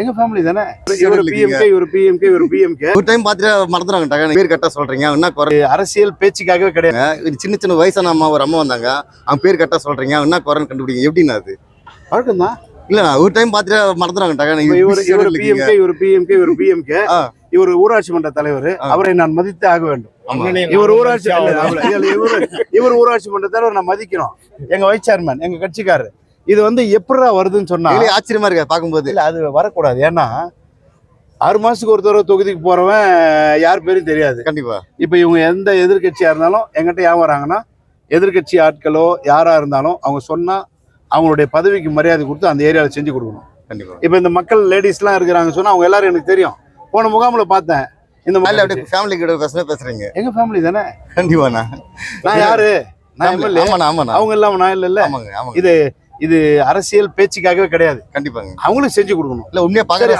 எங்க ஃபேமிலி தானே? இருக்கீங்க. பிஎம்கே இவர் பிஎம்கே இவர் பிஎம்கே ஒரு டைம் பார்த்துட்டு மறந்துடுவாங்க பேர் கரெக்டாக சொல்றீங்க. என்ன குறை? அரசியல் பேச்சுக்காகவே கிடையாது. ஒரு சின்ன சின்ன வயசான அம்மா ஒரு அம்மா வந்தாங்க. அவங்க பேர் கரெக்டாக சொல்றீங்க. என்ன குறைன்னு கண்டுபிடிங்க. எப்படின்னா அது? வழக்கம் தான் இல்ல ஒரு டைம் பார்த்துட்டு மறந்துடுவாங்க இவர் இவர். பிஎம்கே இவர் பிஎம்கே இவர் பிஎம்கே. இவர் ஊராட்சி மன்ற தலைவர். அவரை நான் மதித்து ஆக வேண்டும். இவர் ஊராட்சி இவர் ஊராட்சி மன்ற தலைவர் நான் மதிக்கணும் எங்க வைஸ் சேர்மன் எங்க கட்சிக்காரர். இது வந்து எப்படிடா வருதுன்னு சொன்னா ஆச்சரியமா இருக்கு பார்க்கும்போது. இல்ல அது வரக்கூடாது. ஏன்னா ஆறு மாசத்துக்கு ஒரு தடவை தொகுதிக்கு போறவன் யார் பேரும் தெரியாது. கண்டிப்பா. இப்போ இவங்க எந்த எதிர்க்கட்சியா இருந்தாலும் எங்கிட்ட ஏன் வராங்கன்னா எதிர்க்கட்சி ஆட்களோ யாரா இருந்தாலும் அவங்க சொன்னா அவங்களுடைய பதவிக்கு மரியாதை கொடுத்து அந்த ஏரியாவில் செஞ்சு கொடுக்கணும். கண்டிப்பா. இப்போ இந்த மக்கள் லேடிஸ்லாம் இருக்கிறாங்க சொன்னா அவங்க எல்லாரும் எனக்கு தெரியும். போன முகாமில் பார்த்தேன். இந்த மாதிரி அப்படியே ஃபேமிலி கிட்ட பேசுனா பேசுறீங்க. எங்க ஃபேமிலி தானே? கண்டிப்பாண்ணா நான். யாரு? நான் ஆமாண்ணா ஆமாண்ணா. அவங்க இல்லாம நான் இல்ல இல்ல இது இது அரசியல் பேச்சுக்காகவே கிடையாது. கண்டிப்பாங்க. அவங்களும் செஞ்சு கொடுக்கணும். இல்ல உண்மையா பாக்குற